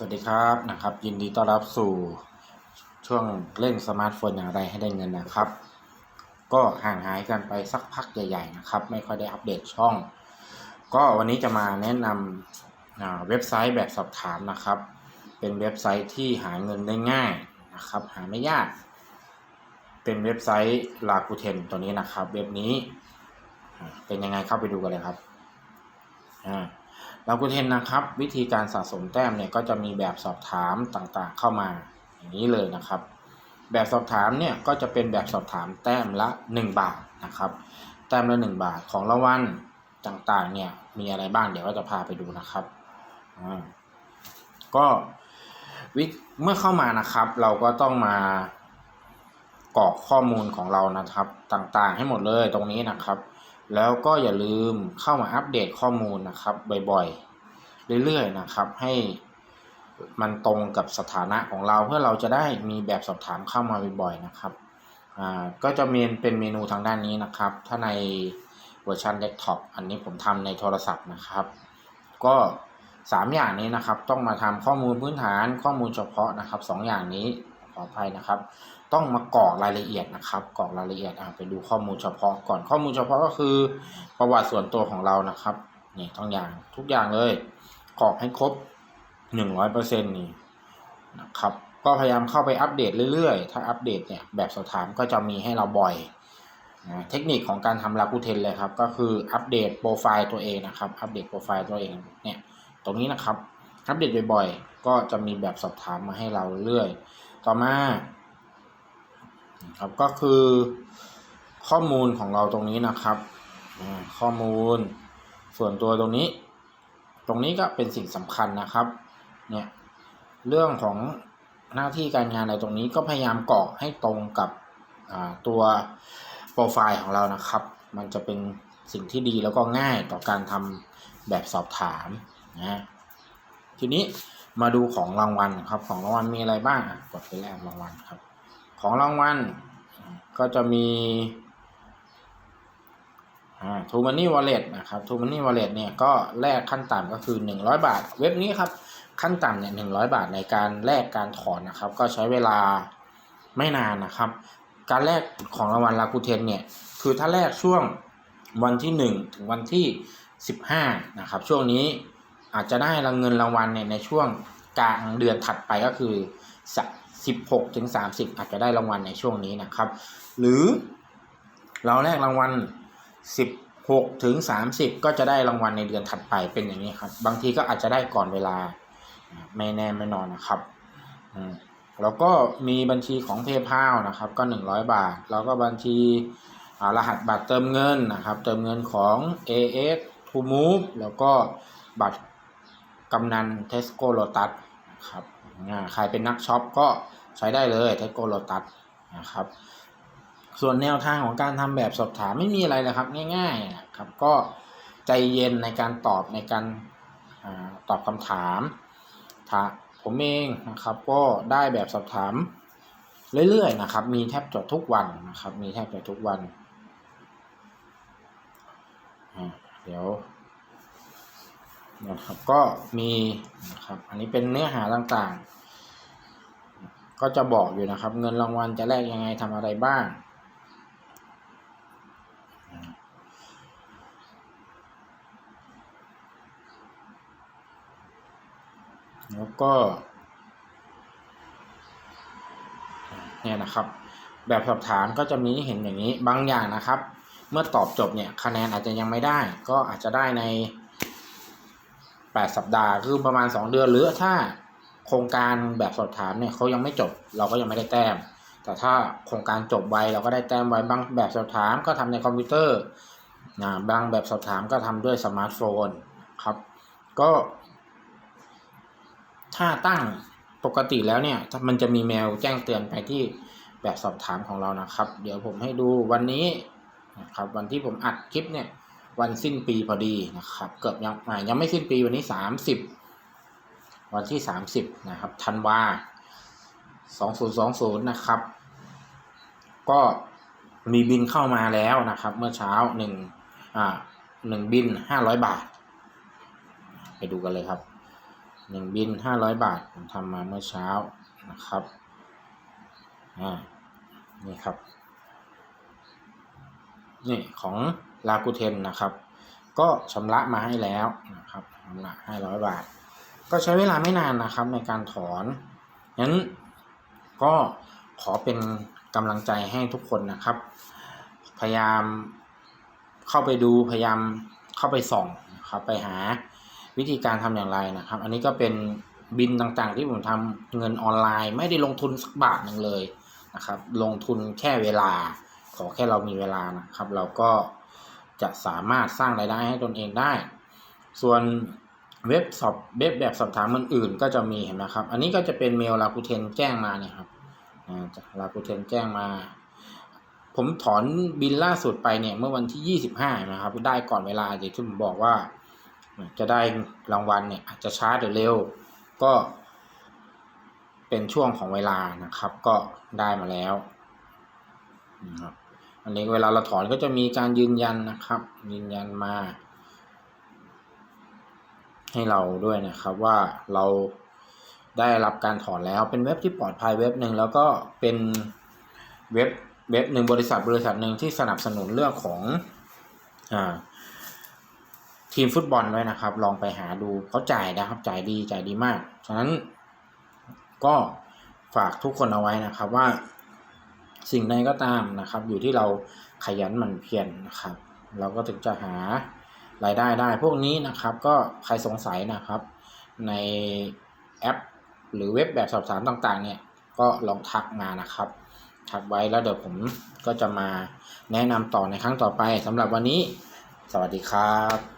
สวัสดีครับนะครับ ยินดีต้อนรับสู่ช่วงเล่นสมาร์ทโฟนอย่างไรให้ได้เงินนะครับ ก็ห่างหายกันไปสักพักใหญ่ ๆ นะครับ ไม่ค่อยได้อัปเดตช่อง ก็วันนี้จะมาแนะนำเว็บไซต์แบบสอบถามนะครับ เป็นเว็บไซต์ที่หาเงินได้ง่ายนะครับ หาไม่ยาก เป็นเว็บไซต์ลาคูเทนตัวนี้นะครับ เว็บนี้ เป็นยังไงเข้าไปดูกันเลยครับอ่า เราก็เห็นนะครับ วิธีการสะสมแต้มเนี่ยก็จะมีแบบสอบถามต่างๆเข้ามาอย่างนี้เลยนะครับ แบบสอบถามเนี่ยก็จะเป็นแบบสอบถามแต้มละ 1 บาทนะครับ แต้มละ 1 บาทของรางวัลต่างๆเนี่ยมีอะไรบ้างเดี๋ยวก็จะพาไปดูนะครับอ่าก็วิเมื่อเข้ามานะครับ เราก็ต้องมากรอกข้อมูลของเรานะครับ ต่างๆ ให้หมดเลยตรงนี้นะครับ แล้วก็อย่าลืมเข้ามาอัปเดตข้อมูลนะครับบ่อยๆ เรื่อยๆนะครับ ให้มันตรงกับสถานะของเราเพื่อเราจะได้มีแบบสอบถามเข้ามาบ่อยๆนะครับอ่าก็จะมีเป็นเมนูทางด้านนี้นะครับ ถ้าในเวอร์ชันเดสก์ท็อปอันนี้ผมทำในโทรศัพท์นะครับ ก็ 3 อย่างนี้นะครับ ต้องมาทำข้อมูลพื้นฐานข้อมูลเฉพาะนะครับ 2 อย่างนี้ ออภัยนะครับ ต้องมากรอกรายละเอียดนะครับกรอกรายละเอียดอะไปดูข้อมูลเฉพาะก่อนข้อมูลเฉพาะก็คือ ประวัติส่วนตัวของเรานะครับนี่ทั้งอย่างทุกอย่างเลยกรอกให้ครบหนึ่งร้อยเปอร์เซ็นต์นี่นะครับก็พยายามเข้าไปอัปเดตเรื่อยๆ ถ้าอัปเดตเนี่ยแบบสอบถามก็จะมีให้เราบ่อยเทคนิคของการทำลาคูเทนเลยครับ ก็คืออัปเดตโปรไฟล์ตัวเองนะครับ อัปเดตโปรไฟล์ตัวเองเนี่ยตรงนี้นะครับ อัปเดตบ่อยๆ ก็จะมีแบบสอบถามมาให้เราเรื่อย ต่อมาครับก็คือข้อมูลของเราตรงนี้นะครับข้อมูลส่วนตัวตรงนี้ ตรงนี้ก็เป็นสิ่งสำคัญนะครับเนี่ยเรื่องของหน้าที่การงานอะไรตรงนี้ก็พยายามกรอกให้ตรงกับตัวโปรไฟล์ของเรานะครับ มันจะเป็นสิ่งที่ดีแล้วก็ง่ายต่อการทำแบบสอบถามนะ ทีนี้มาดูของรางวัลครับ ของรางวัลมีอะไรบ้างกดไปแรกรางวัลครับ ของรางวัลก็จะมีทูมันนี่วอลเล็ตนะครับทูมันนี่วอลเล็ตเนี่ยก็แลกขั้นต่ำก็คือ 100 บาท เว็บนี้ครับขั้นต่ำเนี่ยหนึ่งบาทในการแลกการถอนนะครับ ก็ใช้เวลาไม่นานนะครับ การแลกของรางวัลลาคูเทนเนี่ยคือถ้าแลกช่วงวันที่ 1 ถึงวันที่ 15นะครับช่วงนี้ อาจจะได้รางเงินรางวัลเนี่ยในช่วงกลางเดือนถัดไปก็คือสัก16ถึง30 อาจจะได้รางวัลในช่วงนี้นะครับ หรือเราแลกรางวัล 16ถึง30 ก็จะได้รางวัลในเดือนถัดไปเป็นอย่างนี้ครับ บางทีก็อาจจะได้ก่อนเวลาไม่แน่ไม่นอนนะครับอืมแล้วก็มีบัญชีของ PayPal นะครับก็ 100 บาท แล้วก็บัญชีอ่ารหัสบัตรเติมเงินนะครับ เติมเงินของ AS To Move แล้วก็บัตร กำนัน Tesco Lotus นะครับใครเป็นนักช็อปก็ใช้ได้เลย Tesco Lotus นะครับ ส่วนแนวทางของการทำแบบสอบถามไม่มีอะไรเลยครับง่ายๆนะครับก็ใจเย็นในการตอบในการอตอบคำถามถ้าผมเองนะครับก็ได้แบบสอบถามเรื่อยๆนะครับ มีแทบจะทุกวันนะครับ มีแทบจะทุกวัน เดี๋ยว นะครับก็มีนะครับอันนี้เป็นเนื้อหาต่างๆ ก็จะบอกอยู่นะครับ เงินรางวัลจะแลกยังไงทำอะไรบ้าง แล้วก็เนี่ยนะครับ แบบสอบถามก็จะมีเห็นอย่างนี้บางอย่างนะครับ เมื่อตอบจบเนี่ยคะแนนอาจจะยังไม่ได้ ก็อาจจะได้ใน 8 สัปดาห์คือประมาณ 2 เดือน หรือถ้าโครงการแบบสอบถามเนี่ยเขายังไม่จบเราก็ยังไม่ได้แต้ม แต่ถ้าโครงการจบไวเราก็ได้แต้มไวบางแบบสอบถามก็ทำในคอมพิวเตอร์นะบางแบบสอบถามก็ทำด้วยสมาร์ทโฟนครับ ก็ถ้าตั้งปกติแล้วเนี่ยมันจะมีแมวแจ้งเตือนไปที่แบบสอบถามของเรานะครับ เดี๋ยวผมให้ดูวันนี้นะครับวันที่ผมอัดคลิปเนี่ย วันสิ้นปีพอดีนะครับ เกือบยังอ่ยังไม่สิ้นปีวันนี้สามสิบวันที่สามสิบนะครับธันวาสองศูนย์สองศูนย์นะครับ ก็มีบินเข้ามาแล้วนะครับ เมื่อเช้าหนึ่งอ่าหนึ่งบินห้าร้อยบาท ไปดูกันเลยครับหนึ่งบินห้าร้อยบาทผมทำมาเมื่อเช้านะครับอ่านี่ครับ นี่ของ ลากูเทนนะครับ ก็ชำระมาให้แล้วนะครับชำระห้ร้อยบาท ก็ใช้เวลาไม่นานนะครับในการถอนงั้นก็ขอเป็นกำลังใจให้ทุกคนนะครับ พยายามเข้าไปดูพยายามเข้าไปส่องนะครับไปหาวิธีการทำอย่างไรนะครับ อันนี้ก็เป็นบินต่างๆที่ผมทำเงินออนไลน์ ไม่ได้ลงทุนสักบาทหนึ่งเลยนะครับ ลงทุนแค่เวลา ขอแค่เรามีเวลานะครับ เราก็ จะสามารถสร้างรายได้ให้ตนเองได้ ส่วนเว็บสอบเว็บแบบสอบถามอื่นๆก็จะมีเห็นไหมครับ อันนี้ก็จะเป็นเมลลาคูเทนแจ้งมาเนี่ยครับลาคูเทนแจ้งมา ผมถอนบินล่าสุดไปเนี่ยเมื่อวันที่ 25 นะครับ ได้ก่อนเวลาอย่างที่ผมบอกว่า จะได้รางวัลเนี่ยอาจจะช้าหรือเร็ว ก็เป็นช่วงของเวลานะครับ ก็ได้มาแล้วนะครับ อันนี้เวลาเราถอนก็จะมีการยืนยันนะครับ ยืนยันมา ให้เราด้วยนะครับว่าเราได้รับการถอนแล้วเป็นเว็บที่ปลอดภัยเว็บหนึ่งแล้วก็เป็นเว็บเว็บหนึ่งบริษัทบริษัทหนึ่งที่สนับสนุนเรื่องของอ่าทีมฟุตบอลไว้นะครับ ลองไปหาดูเขาจ่ายนะครับจ่ายดีจ่ายดีมาก ฉะนั้นก็ฝากทุกคนเอาไว้นะครับว่า สิ่งใดก็ตามนะครับ อยู่ที่เราขยันหมั่นเพียรนะครับ เราก็ถึงจะหารายได้ได้ พวกนี้นะครับก็ใครสงสัยนะครับ ในแอป หรือเว็บแบบสอบถามต่างๆ เนี่ยก็ลองทักมานะครับทักไว้แล้วเดี๋ยวผมก็จะมาแนะนำต่อในครั้งต่อไปสำหรับวันนี้ สวัสดีครับ